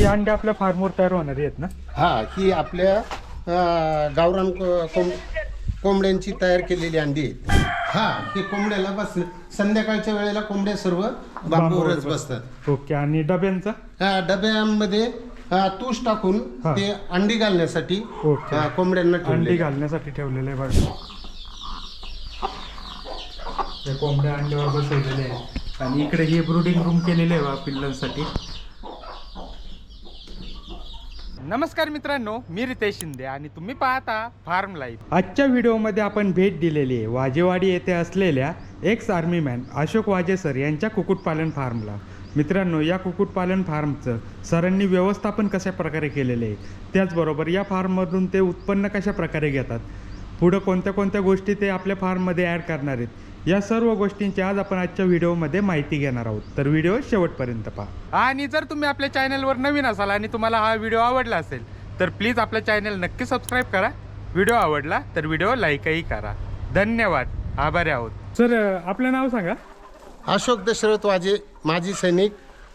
ही अंडे आपल्या फार्मवर तयार होणारी आहेत ना? हा ही आपल्या अं, गावरान को- कोंब कोंबड्यांची तयार केलेली अंडी आहेत. हा ही कोंबड्याला बस संध्याकाळच्या वेळेला कोंबड्या सर्व बांबूवरच बसतात. ओके आणि डब्यांचा? हा, डब्यामध्ये तूस टाकून हा. ते अंडी घालण्यासाठी ओके. कोंबड्यांना अंडी ठेवले घालण्यासाठी ठेवलेले आहे बघा. कोंबड्या अंड्यावर बसवलेले आहे आणि इकडे हे ब्रुडिंग रूम केलेले आहे बा पिल्लांसाठी. नमस्कार मित्रांनो मी रितेश शिंदे आणि तुम्ही पाहता फार्म लाईफ. आजच्या व्हिडिओमध्ये आपण भेट दिलेली आहे वाजेवाडी येथे असलेल्या एक्स आर्मी मॅन अशोक वाजे सर यांच्या कुक्कुटपालन फार्मला. मित्रांनो या कुक्कुटपालन फार्मचं सरांनी व्यवस्थापन कशा प्रकारे केलेले आहे त्याचबरोबर या फार्ममधून ते उत्पन्न कशा प्रकारे घेतात पुढं कोणत्या कोणत्या गोष्टी ते आपल्या फार्ममध्ये ॲड करणार आहेत या सर्व गोष्टींची आज आपण आजच्या व्हिडिओमध्ये माहिती घेणार आहोत. तर व्हिडिओ शेवटपर्यंत पहा. आणि जर तुम्ही आपल्या चॅनलवर नवीन असाल आणि तुम्हाला हा व्हिडिओ आवडला असेल तर प्लीज आपल्या चॅनल नक्की सबस्क्राईब करा. व्हिडिओ आवडला तर व्हिडिओ लाईकही करा. धन्यवाद. आभारी आहोत. सर आपलं नाव सांगा. अशोक दशरथ वाजे माजी सैनिक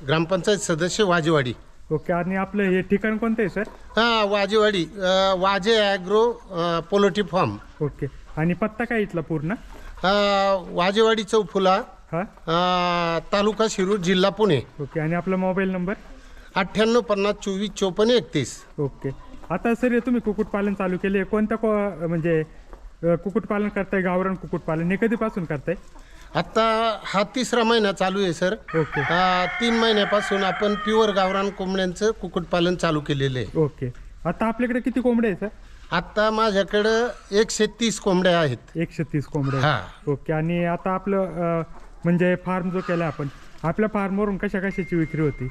ग्रामपंचायत सदस्य वाजेवाडी. ओके आणि आपलं हे ठिकाण कोणतं आहे सर? हा वाजेवाडी अं, वाजे ॲग्रो पोलोटी फार्म. ओके आणि पत्ता काय इथला पूर्ण? अं, वाजेवाडी चौफुला हा? अं, तालुका शिरूर जिल्हा पुणे. ओके आणि आपला मोबाईल नंबर? अठ्ठ्याण्णव पन्नास चोवीस चोपन्न एकतीस. ओके आता सर हे तुम्ही कुक्कुटपालन चालू केले कोणत्या को म्हणजे अ, कुक्कुटपालन करताय गावरान कुक्कुटपालन हे कधीपासून करताय? आता हा तिसरा महिना चालू आहे सर. ओके. तीन महिन्यापासून आपण प्युअर गावरान कोंबड्यांचं कुक्कुटपालन चालू केलेलं आहे. ओके. आता आपल्याकडे किती कोंबड्या आहेत सर? आता माझ्याकडं एकशे तीस कोंबड्या आहेत. एकशे तीस कोंबड्या हा. आहेत. ओके. आणि आता आपलं अ, म्हणजे फार्म जो केला आपण आपल्या फार्मवरून कशा कशाची विक्री होती?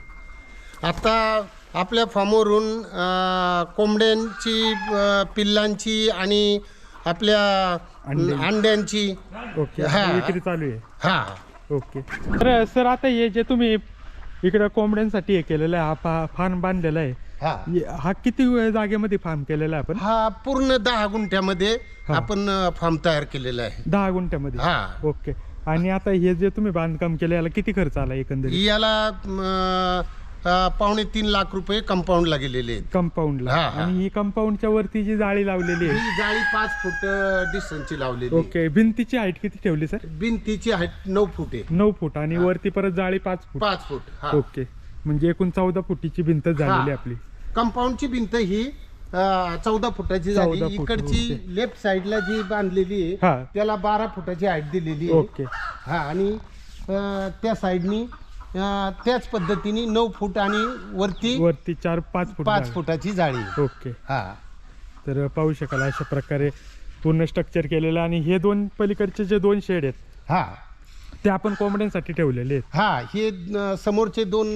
आता आपल्या फार्मवरून अं, कोंबड्यांची अं, पिल्लांची आणि आपल्या अंडे. अंड्यांची. ओके हा. विक्री चालू आहे. हा. ओके. तर सर आता हे जे तुम्ही इकडं कोंबड्यांसाठी हे केलेलं आहे हा फार्म बांधलेला आहे. हा. ये- हा किती वेळ जागेमध्ये फार्म केलेला आहे आपण? हा पूर्ण दहा गुंठ्यामध्ये हा. आपण फार्म तयार केलेला आहे. दहा गुंठ्यामध्ये? हा. ओके. आणि आता हे जे तुम्ही बांधकाम केलं याला किती खर्च आला एकंदरीत? याला अं, पावणे तीन लाख रुपये कंपाऊंडला गेलेले आहेत. कंपाऊंडला हा, हा. आणि ही कंपाऊंडच्या वरती जी जाळी लावलेली आहे. ही जाळी पाच फूट डिस्टन्सची लावलेली आहे. ओके भिंतीची हाईट किती ठेवली सर भिंतीची हाईट नऊ फूट आहे. नऊ फूट आणि वरती परत जाळी पाच फूट. पाच फूट हा. ओके म्हणजे एकूण चौदा फुटीची भिंत झालेली हा. आपली. कंपाऊंडची भिंत ही चौदा फुटाची 14 झाली फूट, इकडची. लेफ्ट साईडला जी बांधलेली हा. आहे त्याला बारा फुटाची हाईट दिलेली आहे. ओके हा आणि अं, त्या साईडनी अं, त्याच पद्धतीने नऊ फूट आणि वरती वरती चार पाच फूट पाच. फुटाची जाळी. ओके हा तर पाहू शकाल अशा प्रकारे पूर्ण स्ट्रक्चर केलेलं. आणि हे दोन पलीकडचे जे दोन शेड आहेत हा ते आपण कोंबड्यांसाठी ठेवलेले आहेत हा हे अं, समोरचे दोन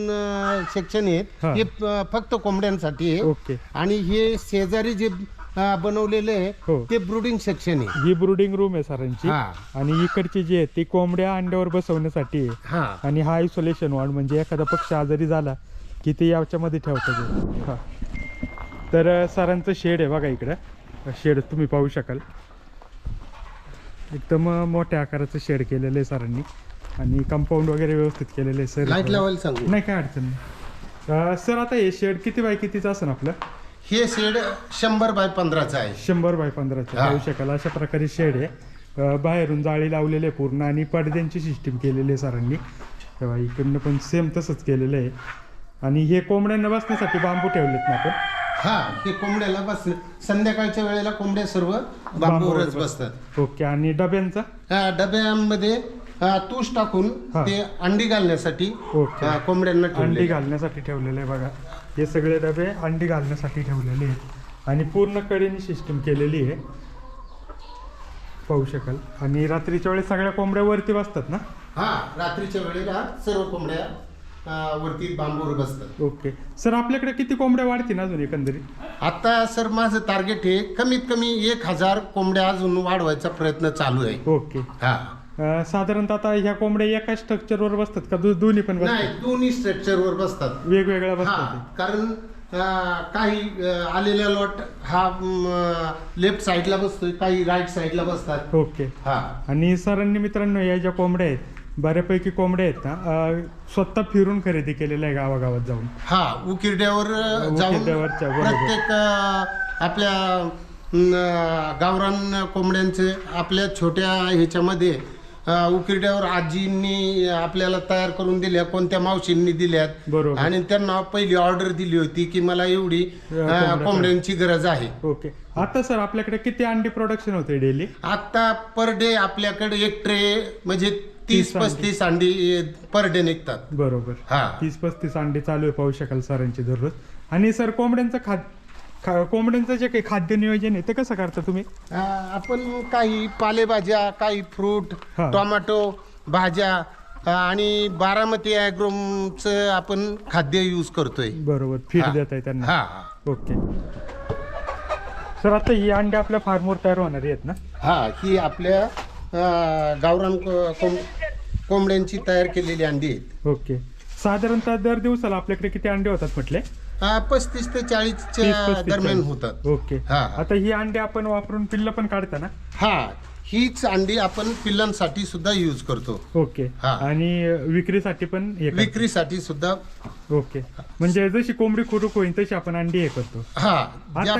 सेक्शन आहेत हा. हे अं, फक्त कोंबड्यांसाठी आहे ओके आणि हे शेजारी जे बनवलेले हो. आहे ते ब्रुडिंग सेक्शन आहे. ही ब्रुडिंग रूम आहे सरांची. हा. आणि इकडची जी आहे ती कोंबड्या अंड्यावर बसवण्यासाठी आहे. हा. आणि हा आयसोलेशन वॉर्ड म्हणजे एखादा पक्षी आजारी झाला की ते याच्यामध्ये ठेवतात. हे. हा तर अ, सरांचं शेड आहे बघा इकडं. शेड तुम्ही पाहू शकाल. एकदम अ, मोठ्या आकाराचं शेड केलेलं आहे सरांनी. आणि कंपाऊंड वगैरे व्यवस्थित केलेलं आहे सर. लाइट लावायला सांगू? नाही काय अडचण नाही. अ, सर आता हे शेड किती बाय कितीचं असं आपलं? हे शेड शंभर बाय पंधराचं आहे. शंभर बाय पंधराचं. हा. पाहू शकाल अशा प्रकारे शेड आहे. अ, बाहेरून जाळी लावलेली आहे पूर्ण आणि पडद्यांची सिस्टीम केलेली आहे सरांनी. तेव्हा इकडनं पण सेम तसंच केलेलं आहे. आणि हे कोंबड्यांना बसण्यासाठी बांबू ठेवलेत ना आपण? हा हे कोंबड्याला बस संध्याकाळच्या वेळेला कोंबड्या सर्व बांबूवरच बसतात. ओके आणि डब्यांचा? हा, डब्यामध्ये हा, तूस टाकून हा. ते अंडी घालण्यासाठी ओके. हा, कोंबड्यांना अंडी ठेवले घालण्यासाठी ठेवलेले आहे बघा. हे सगळे डबे अंडी घालण्यासाठी ठेवलेले आहेत. आणि पूर्ण कडेनी सिस्टीम केलेली आहे. पाहू शकाल. आणि रात्रीच्या वेळेस सगळ्या कोंबड्या वरती बसतात ना? हा रात्रीच्या वेळेला सर्व कोंबड्या हा, वरती बांबूवर बसतात. ओके. सर आपल्याकडे किती कोंबड्या वाढतील अजून एकंदरीत? आता सर माझं टार्गेट आहे कमीत कमी एक हजार कोंबड्या अजून वाढवायचा प्रयत्न चालू आहे. ओके. हा. अं, साधारणतः आता ह्या कोंबड्या एका स्ट्रक्चरवर बसतात का? दो- दोन्ही पण नाही बसतात दोन्ही स्ट्रक्चरवर बसतात. वेगवेगळ्या हा बसतात. कारण अं, काही अं, आलेल्या लॉट हा लेफ्ट साईडला बसतोय काही राईट साईडला बसतात. ओके. हा. आणि सरांनी मित्रांनो या ज्या कोंबड्या आहेत बऱ्यापैकी कोंबड्या आहेत ना अं, स्वतः फिरून खरेदी केलेल्या आहे गावागावात जाऊन. हा उकिरड्यावर अ, जाऊन उकिरड्यावरच्या, बरोबर. प्रत्येक अ, आपल्या गावरान कोंबड्यांचे आपल्या छोट्या ह्याच्यामध्ये उकिरड्यावर आजींनी आपल्याला तयार करून दिल्या कोणत्या मावशींनी दिल्यात. बरोबर. आणि त्यांना पहिली ऑर्डर दिली होती की मला एवढी अ, कोंबड्यांची गरज आहे. ओके. आता सर आपल्याकडे किती अंडी प्रोडक्शन होते डेली आता पर डे आपल्याकडे एक ट्रे म्हणजे तीस. पस्तीस अंडी पर डे निघतात. बरोबर. हा. तीस पस्तीस अंडी चालू आहे पाहू शकाल सरांची दररोज. आणि सर कोंबड्यांचं खाद खा- कोंबड्यांचं जे काही खाद्य नियोजन आहे ते कसं करता तुम्ही? आपण काही पालेभाज्या काही फ्रूट हा. टोमॅटो भाज्या आणि बारामती ॲग्रोमचं आपण खाद्य यूज करतोय. बरोबर फीड हा. देत आहे त्यांना. हा. ओके. सर आता ही अंडी आपल्या फार्मवर तयार होणारी आहेत ना? हा ही आपल्या गावरान को- कोंब- कोंबड्यांची तयार केलेली अंडी आहेत. ओके. साधारणतः दर दिवसाला आपल्याकडे किती अंडे होतात म्हटले? अ, पस्तीस ते चाळीसच्या पस्तीस दरम्यान चाळीस. होतात. ओके. हा. आता ही अंडे आपण वापरून पिल्ल पण काढता ना? हा हीच अंडी आपण पिल्लांसाठी सुद्धा यूज करतो. ओके. हा. आणि विक्रीसाठी पण हे करता? विक्रीसाठी सुद्धा. ओके. म्हणजे जशी कोंबडी खुडूक होईल तशी आपण अंडी हे करतो. हा आता ज्या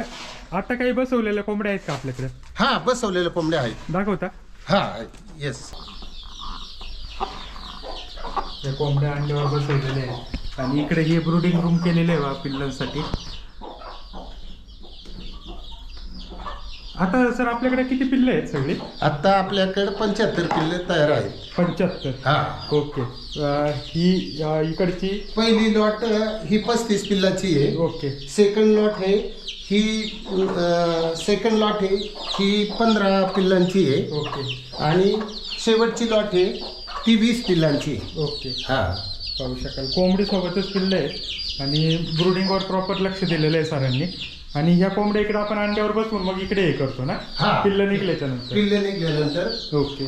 आता काही बसवलेल्या कोंबड्या आहेत का आपल्याकडे? हा बसवलेल्या कोंबड्या आहेत. दाखवता. हा येस त्या कोंबड्या अंड्यावर बसवलेल्या आहेत. आणि इकडे हे ब्रुडिंग रूम केलेले आहे बा पिल्लांसाठी. आता सर आपल्याकडे किती पिल्ले आहेत सगळी? आता आपल्याकडे पंच्याहत्तर पिल्ले तयार आहेत. पंच्याहत्तर? हा. ओके. अं, ही अं, इकडची? पहिली लॉट अ, ही पस्तीस पिल्लाची आहे. ओके. सेकंड लॉट आहे ही सेकंड लॉट आहे ही पंधरा पिल्लांची आहे. ओके. आणि शेवटची लॉट आहे ती वीस पिल्लांची आहे. ओके. हा. पाहू शकाल. कोंबडी सोबतच पिल्ले आहेत. आणि ब्रुडिंगवर प्रॉपर लक्ष दिलेलं आहे सरांनी. आणि ह्या कोंबड्या इकडे आपण अंड्यावर बसवून मग इकडे हे करतो ना? हा. पिल्लं निघल्याच्या नंतर पिल्ले निघाल्यानंतर. ओके.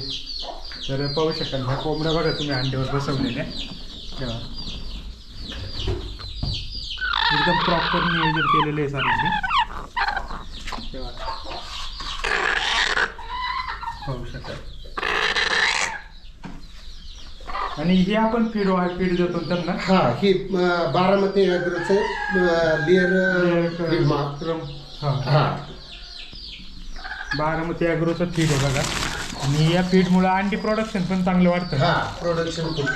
तर पाहू शकाल. ह्या कोंबड्या बघा तुम्ही अंड्यावर बसवलेल्या तेव्हा. एकदम प्रॉपर नियोजन केलेलं आहे सरांनी तेव्हा पाहू शकाल आणि हे आपण फीड फीड देतो त्यांना. हा ही बारामती ॲग्रोचं लिअर हा हा. बारामती अॅग्रोचं फीड आहे बघा. आणि या फीडमुळे अंडी प्रोडक्शन पण चांगलं वाटतं हा प्रोडक्शन खूप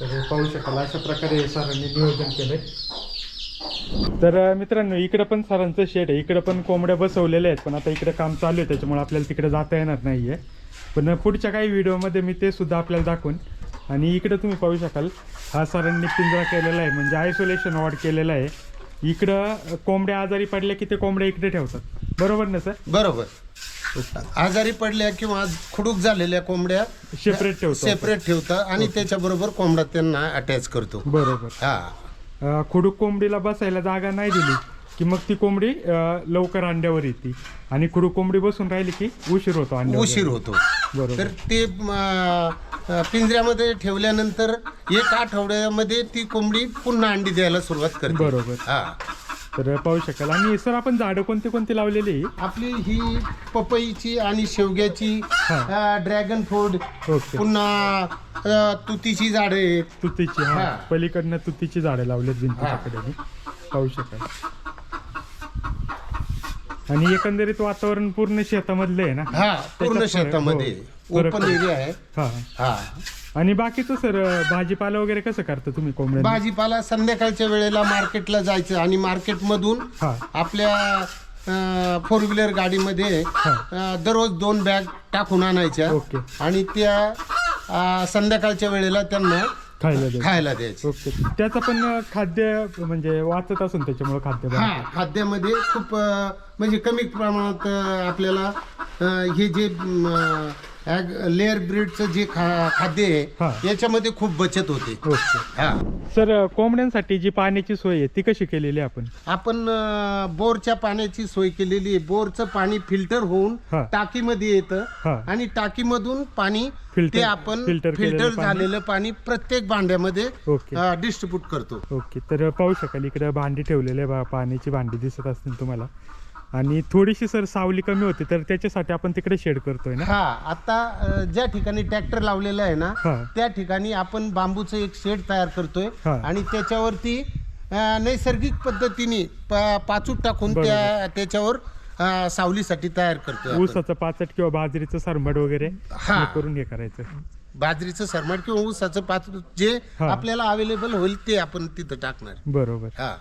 तर पाहू शकाल अशा प्रकारे सरांनी नियोजन केलंय. तर अं, मित्रांनो इकडं पण सरांचं शेड आहे. इकडं पण कोंबड्या बसवलेल्या आहेत पण आता इकडे काम चालू आहे. त्याच्यामुळे आपल्याला तिकडे जाता येणार नाहीये. पण पुढच्या काही व्हिडिओमध्ये मी ते सुद्धा आपल्याला दाखवून. आणि इकडं तुम्ही पाहू शकाल हा सरांनी पिंजरा केलेला आहे म्हणजे आयसोलेशन वॉर्ड केलेला आहे. इकडं कोंबड्या आजारी पडल्या की ते कोंबड्या इकडे ठेवतात. बरोबर ना सर? बरोबर. आजारी पडल्या किंवा खुडूक झालेल्या कोंबड्या सेपरेट ठेवतो सेपरेट ठेवतात आणि त्याच्याबरोबर कोंबडा त्यांना अटॅच करतो. बरोबर. हा. खुडूक कोंबडीला बसायला जागा नाही दिली. की मग ती कोंबडी अ, लवकर अंड्यावर येते. आणि खुडूक कोंबडी बसून राहिली की उशीर होतो अंड्यावर उशीर होतो. बरोबर. तर ते म, अ, पिंजऱ्यामध्ये ठेवल्यानंतर एक आठवड्यामध्ये ती कोंबडी पुन्हा अंडी द्यायला सुरुवात करते. बरोबर. हा. तर पाहू शकाल. आणि सर आपण झाडं कोणती कोणती लावलेली? आहे? आपली ही पपईची आणि शेवग्याची. Dragon fruit okay. पुन्हा अ, तुतीची झाडे आहेत. तुतीची हा. हा. पलीकडनं तुतीची झाडं लावलेत हा. कडेने. पाहू शकाल. आणि एकंदरीत वातावरण पूर्ण शेतामधलं आहे ना? हा पूर्ण त्याच्यात फरक- शेतामध्ये. हो, फरक ओपन आहे. एरिया आहे. हा. हा. आणि बाकीचं सर भाजीपाला वगैरे कसं करता तुम्ही कोंबड्या भाजीपाला संध्याकाळच्या वेळेला मार्केटला जायचं आणि मार्केटमधून हा. आपल्या फोर व्हीलर गाडीमध्ये हा. अ, दररोज दोन बॅग टाकून आणायच्या. ओके. आणि त्या अ, संध्याकाळच्या वेळेला त्यांना खायला द्या खायला द्यायचे. ओके. त्याचं पण खाद्य म्हणजे वाचत असून त्याच्यामुळे खाद्य हा. खाद्यामध्ये खूप अ, म्हणजे कमी प्रमाणात अ, आपल्याला अ, हे जे लेअर ब्रीडचं जे खा खाद्य. आहे याच्यामध्ये खूप बचत होते. हा. सर कोंबड्यांसाठी जी पाण्याची सोय आहे ती कशी केलेली आहे आपण? आपण बोरच्या पाण्याची सोय केलेली आहे. बोरचं पाणी फिल्टर होऊन. टाकीमध्ये येतं. आणि टाकीमधून पाणी ते आपण फिल्टर. झालेलं पाणी प्रत्येक भांड्यामध्ये डिस्ट्रीब्यूट करतो. ओके. तर पाहू शकाल इकडे भांडी ठेवलेले पाण्याची भांडी दिसत असतील तुम्हाला. आणि थोडीशी सर सावली कमी होती तर त्याच्यासाठी आपण तिकडे शेड करतोय ना हा आता अ, ज्या ठिकाणी ट्रॅक्टर लावलेलं आहे ना हा. त्या ठिकाणी आपण बांबूचं एक शेड तयार करतोय हा. आणि त्याच्यावरती अ, नैसर्गिक पद्धतीने प- पाचूट टाकून. त्या त्याच्यावर अ, सावलीसाठी तयार करतोय आपण. ऊसाचं पाचट किंवा बाजरीचं सरमड वगैरे हा. हे करून हे करायचं बाजरीचं सरमाट किंवा ऊसाचं पाच जे हा. आपल्याला अवेलेबल होईल ते आपण तिथं टाकणार बरोबर हा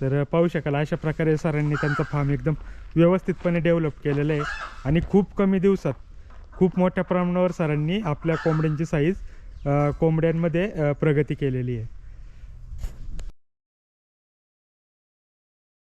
तर पाहू शकाल अशा प्रकारे सरांनी त्यांचा फार्म एकदम व्यवस्थितपणे डेव्हलप केलेलं आहे. आणि खूप कमी दिवसात खूप मोठ्या प्रमाणावर सरांनी आपल्या कोंबड्यांची साईज कोंबड्यांमध्ये प्रगती केलेली आहे.